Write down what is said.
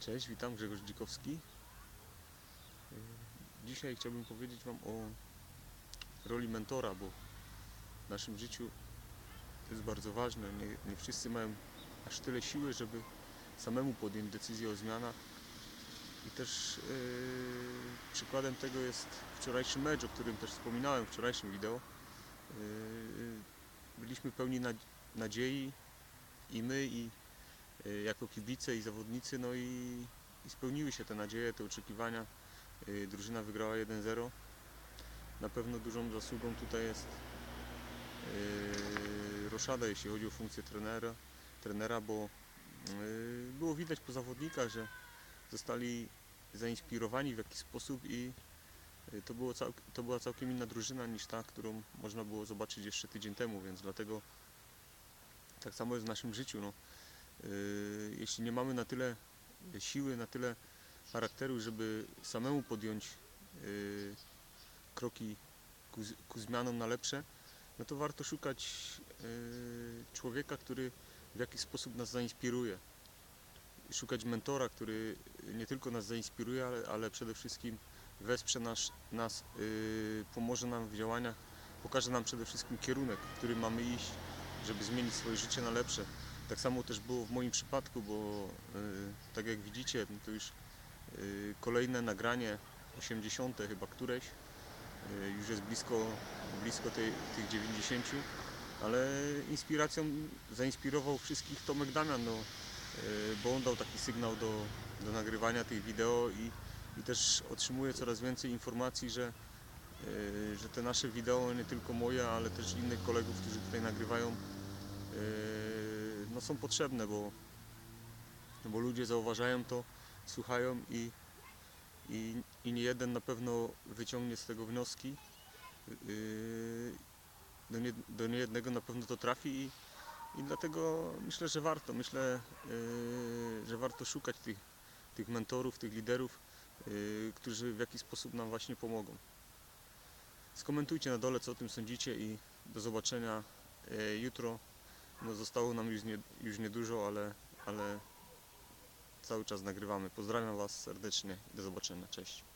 Cześć, witam Grzegorz Dzikowski. Yy, Dzisiaj chciałbym powiedzieć Wam o roli mentora, bo w naszym życiu to jest bardzo ważne. Nie, nie wszyscy mają aż tyle siły, żeby samemu podjąć decyzję o zmianach. I też yy, przykładem tego jest wczorajszy mecz, o którym też wspominałem w wczorajszym wideo. Yy, byliśmy pełni nad- nadziei i my, i y, jako kibice i zawodnicy, no i, i spełniły się te nadzieje, te oczekiwania. Y, Drużyna wygrała 1-0. Na pewno dużą zasługą tutaj jest y, Roszada, jeśli chodzi o funkcję trenera, trenera bo y, było widać po zawodnikach, że zostali zainspirowani w jakiś sposób i y, to, było cał, to była całkiem inna drużyna niż ta, którą można było zobaczyć jeszcze tydzień temu, więc dlatego tak samo jest w naszym życiu. No. Yy, jeśli nie mamy na tyle siły, na tyle charakteru, żeby samemu podjąć yy, kroki ku, ku zmianom na lepsze, no to warto szukać yy, człowieka, który w jakiś sposób nas zainspiruje. Szukać mentora, który nie tylko nas zainspiruje, ale, ale przede wszystkim wesprze nas, nas pomoże nam w działaniach, pokaże nam przede wszystkim kierunek, w którym mamy iść, żeby zmienić swoje życie na lepsze. Tak samo też było w moim przypadku, bo y, tak jak widzicie, no to już y, kolejne nagranie, 80 chyba któreś, y, już jest blisko, blisko tej, tych 90, ale inspiracją zainspirował wszystkich Tomek Damian, no, bo on dał taki sygnał do, do nagrywania tych wideo i, i też otrzymuję coraz więcej informacji, że, że te nasze wideo, nie tylko moje, ale też innych kolegów, którzy tutaj nagrywają, no są potrzebne, bo, bo ludzie zauważają to, słuchają i, i, i nie jeden na pewno wyciągnie z tego wnioski. Yy, Do, nie, do niejednego na pewno to trafi i, i dlatego myślę, że warto. Myślę, yy, że warto szukać tych, tych mentorów, tych liderów, yy, którzy w jakiś sposób nam właśnie pomogą. Skomentujcie na dole, co o tym sądzicie i do zobaczenia jutro. No zostało nam już, nie, już niedużo, ale, ale cały czas nagrywamy. Pozdrawiam Was serdecznie i do zobaczenia. Cześć.